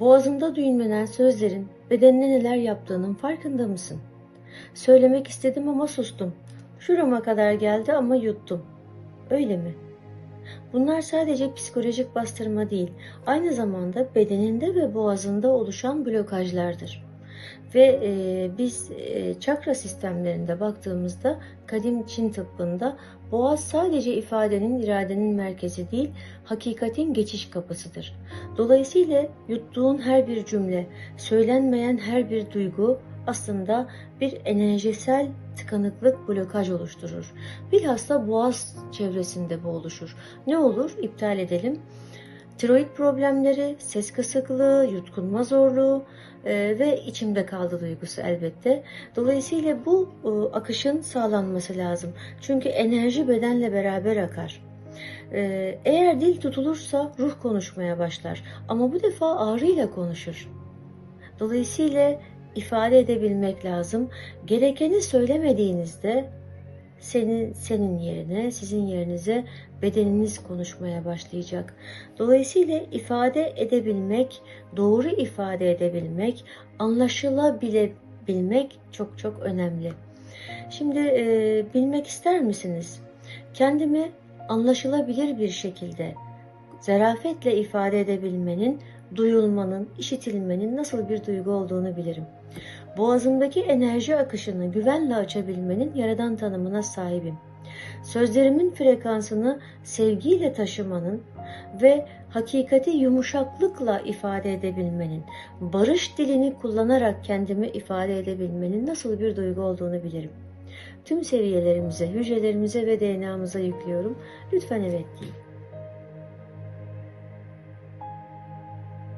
Boğazında düğümlenen sözlerin bedenine neler yaptığının farkında mısın? Söylemek istedim ama sustum. Şurama kadar geldi ama yuttum. Öyle mi? Bunlar sadece psikolojik bastırma değil, aynı zamanda bedeninde ve boğazında oluşan blokajlardır. Ve e, biz e, çakra sistemlerinde baktığımızda kadim Çin tıbbında boğaz sadece ifadenin, iradenin merkezi değil, hakikatin geçiş kapısıdır. Dolayısıyla yuttuğun her bir cümle, söylenmeyen her bir duygu aslında bir enerjisel tıkanıklık, blokaj oluşturur. Bilhassa boğaz çevresinde bu oluşur. Ne olur? İptal edelim. Tiroid problemleri, ses kısıklığı, yutkunma zorluğu e, ve içimde kaldı duygusu elbette. Dolayısıyla bu e, akışın sağlanması lazım. Çünkü enerji bedenle beraber akar. E, eğer dil tutulursa ruh konuşmaya başlar. Ama bu defa ağrıyla konuşur. Dolayısıyla ifade edebilmek lazım. Gerekeni söylemediğinizde senin senin yerine, sizin yerinize bedeniniz konuşmaya başlayacak. Dolayısıyla ifade edebilmek, doğru ifade edebilmek, anlaşılabilebilmek çok çok önemli. Şimdi e, bilmek ister misiniz? Kendimi anlaşılabilir bir şekilde zarafetle ifade edebilmenin, duyulmanın, işitilmenin nasıl bir duygu olduğunu bilirim. Boğazımdaki enerji akışını güvenle açabilmenin yaradan tanımına sahibim. Sözlerimin frekansını sevgiyle taşımanın ve hakikati yumuşaklıkla ifade edebilmenin, barış dilini kullanarak kendimi ifade edebilmenin nasıl bir duygu olduğunu bilirim. Tüm seviyelerimize, hücrelerimize ve DNA'mıza yüklüyorum. Lütfen evet deyin.